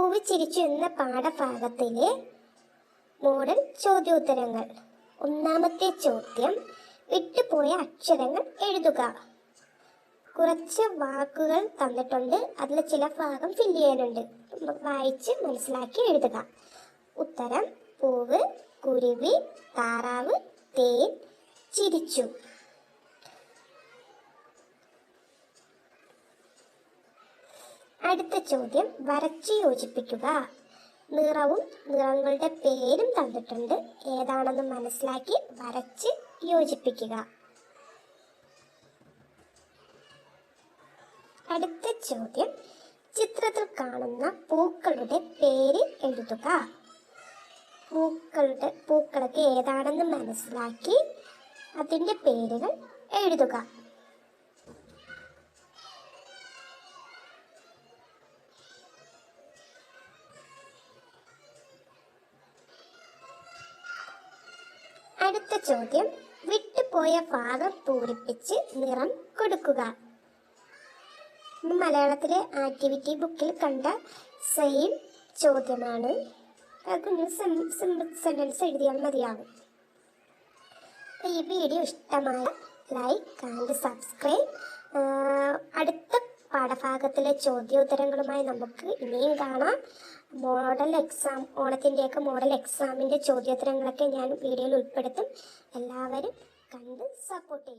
പൂവ് ചിരിച്ചു എന്ന പാഠഭാഗത്തിലെ മോഡൽ ചോദ്യോത്തരങ്ങൾ. ഒന്നാമത്തെ ചോദ്യം വിട്ടുപോയ അക്ഷരങ്ങൾ എഴുതുക. കുറച്ച് വാക്കുകൾ തന്നിട്ടുണ്ട്. അതിൽ ചില ഭാഗം ഫില്ല് ചെയ്യാനുണ്ട്. വായിച്ച് മനസ്സിലാക്കി എഴുതുക. ഉത്തരം പൂവ് കുരുവി താറാവ് തേൻ ചിരിച്ചു. അടുത്ത ചോദ്യം വരച്ച് യോജിപ്പിക്കുക. നിറവും നിറങ്ങളുടെ പേരും തന്നിട്ടുണ്ട്. ഏതാണെന്ന് മനസ്സിലാക്കി വരച്ച് യോജിപ്പിക്കുക. അടുത്ത ചോദ്യം ചിത്രത്തിൽ കാണുന്ന പൂക്കളുടെ പേര് എഴുതുക. പൂക്കളുടെ പൂക്കളൊക്കെ ഏതാണെന്ന് മനസ്സിലാക്കി അതിന്റെ പേരുകൾ എഴുതുക. അടുത്ത ചോദ്യം. വിട്ടുപോയ ഭാഗം പൂരിപ്പിച്ച് നിറം കൊടുക്കുക. മലയാളത്തിലെ ആക്ടിവിറ്റി ബുക്കിൽ കണ്ട സെയിം ചോദ്യമാണ്. സെന്റൻസ് എഴുതിയാൽ മതിയാവും. ഈ വീഡിയോ ഇഷ്ടമായ ലൈക്ക് ആൻഡ് സബ്സ്ക്രൈബ് അടുത്ത പാഠഭാഗത്തിലെ ചോദ്യോത്തരങ്ങളുമായി നമുക്ക് ഇനിയും കാണാം. മോഡൽ എക്സാം ഓണത്തിന്റെയൊക്കെ മോഡൽ എക്സാമിന്റെ ചോദ്യോത്തരങ്ങളൊക്കെ ഞാൻ വീഡിയോയിൽ ഉൾപ്പെടുത്തും. എല്ലാവരും കണ്ട് സപ്പോർട്ട് ചെയ്യും.